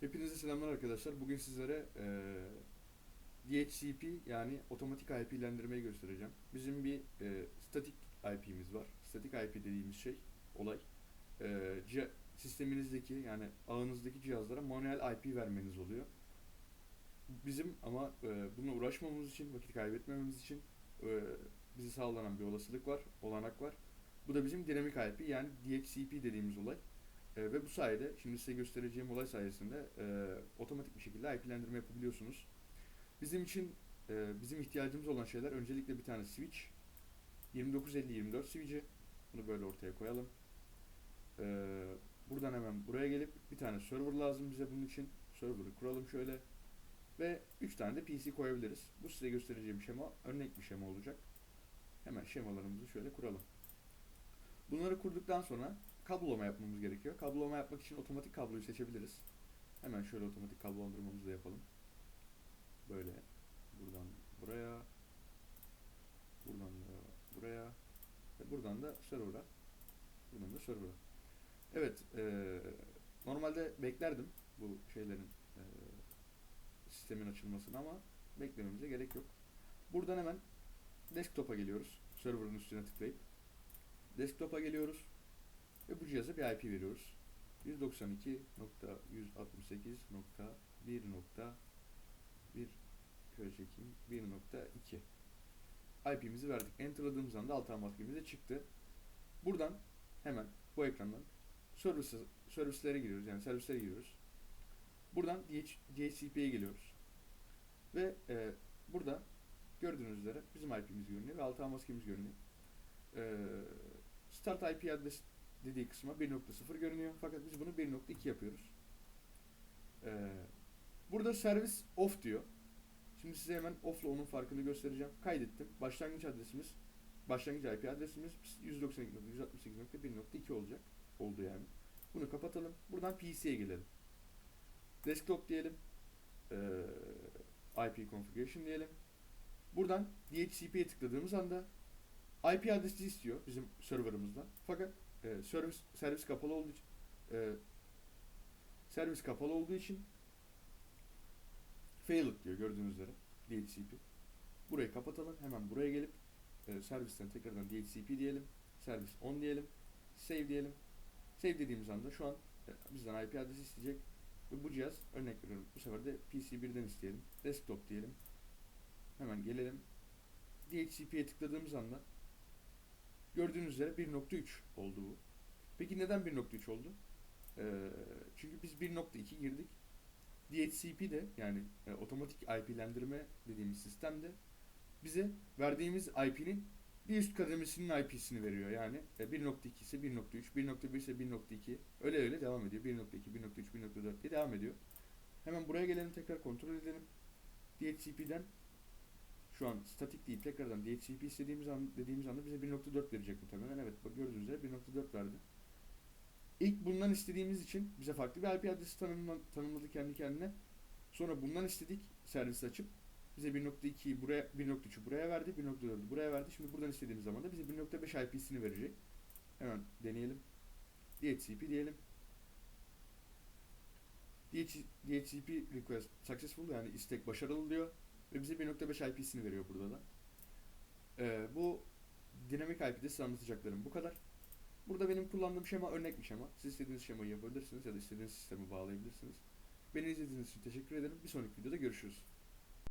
Hepinize selamlar arkadaşlar. Bugün sizlere eee DHCP yani otomatik IP'lendirmeyi göstereceğim. Bizim bir eee statik IP'miz var. Statik IP dediğimiz şey, olay. Ciha- sisteminizdeki yani ağınızdaki cihazlara manuel IP vermeniz oluyor. Bizim ama eee bununla uğraşmamamız için, vakit kaybetmememiz için eee bize sağlanan bir olasılık var, olanak var. Bu da bizim dinamik IP yani DHCP dediğimiz olay. E, ve bu sayede şimdi size göstereceğim olay sayesinde e, otomatik bir şekilde IP'lendirme yapabiliyorsunuz. Bizim için e, bizim ihtiyacımız olan şeyler öncelikle bir tane switch 2950-24 switch'i bunu böyle ortaya koyalım. E, buradan hemen buraya gelip bir tane server lazım bize bunun için. Server'ı kuralım şöyle. Ve 3 tane de PC koyabiliriz. Bu size göstereceğim şema örnek bir şema olacak. Hemen şemalarımızı şöyle kuralım. Bunları kurduktan sonra kablolama yapmamız gerekiyor. Kablolama yapmak için otomatik kabloyu seçebiliriz. Hemen şöyle otomatik kablolandırmamızı da yapalım. Böyle buradan buraya buradan da buraya ve buradan da server'a buradan da server'a. Evet, eee, normalde beklerdim bu şeylerin eee, sistemin açılmasını ama beklememize gerek yok. Buradan hemen desktop'a geliyoruz. Server'ın üstüne tıklayıp desktop'a geliyoruz. Ve bu cihaza bir IP veriyoruz. 192.168.1.1 şöyle çekeyim. 1.2 IP'mizi verdik. Enter'ladığımız anda alt maskemize çıktı. Buradan hemen bu ekrandan service, servislere giriyoruz. Yani servislere giriyoruz. Buradan DH, DHCP'ye geliyoruz. Ve e, burada gördüğünüz üzere bizim IP'miz görünüyor ve alt maskemiz görünüyor. E, start IP adres dediği kısma 1.0 görünüyor. Fakat biz bunu 1.2 yapıyoruz. Ee, burada servis off diyor. Şimdi size hemen off ile onun farkını göstereceğim. Kaydettim. Başlangıç adresimiz, başlangıç IP adresimiz 192.168.1.2 olacak. Oldu yani. Bunu kapatalım. Buradan PC'ye gelelim. Desktop diyelim. Ee, IP configuration diyelim. Buradan DHCP'ye tıkladığımız anda IP adresi istiyor bizim serverımızdan. Fakat e, servis servis kapalı olduğu için e, servis kapalı olduğu için failed diyor gördüğünüz üzere DHCP. Burayı kapatalım. Hemen buraya gelip e, servisten tekrardan DHCP diyelim. Servis on diyelim. Save diyelim. Save dediğimiz anda şu an e, bizden IP adresi isteyecek. Ve bu cihaz örnek veriyorum. Bu sefer de PC1'den isteyelim. Desktop diyelim. Hemen gelelim. DHCP'ye tıkladığımız anda Gördüğünüz üzere 1.3 oldu bu. Peki neden 1.3 oldu? Ee, çünkü biz 1.2 girdik. DHCP de yani e, otomatik IP'lendirme dediğimiz sistemde bize verdiğimiz IP'nin bir üst kademesinin IP'sini veriyor. Yani e, 1.2 ise 1.3, 1.1 ise 1.2 öyle öyle devam ediyor. 1.2, 1.3, 1.4 diye devam ediyor. Hemen buraya gelelim tekrar kontrol edelim. DHCP'den şu an statik deyip tekrardan DHCP istediğimiz an, dediğimiz anda bize 1.4 verecek muhtemelen. Evet bak gördüğünüz üzere 1.4 verdi. İlk bundan istediğimiz için bize farklı bir IP adresi tanımla, tanımladı kendi kendine. Sonra bundan istedik servis açıp bize 1.2'yi buraya 1.3'ü buraya verdi, 1.4'ü buraya verdi. Şimdi buradan istediğimiz zaman da bize 1.5 IP'sini verecek. Hemen deneyelim. DHCP diyelim. DH, DHCP request successful yani istek başarılı diyor. Ve bize 1.5 IP'sini veriyor burada da. Ee, bu dinamik IP'de size anlatacaklarım bu kadar. Burada benim kullandığım şema örnek bir şema. Siz istediğiniz şemayı yapabilirsiniz ya da istediğiniz sistemi bağlayabilirsiniz. Beni izlediğiniz için teşekkür ederim. Bir sonraki videoda görüşürüz.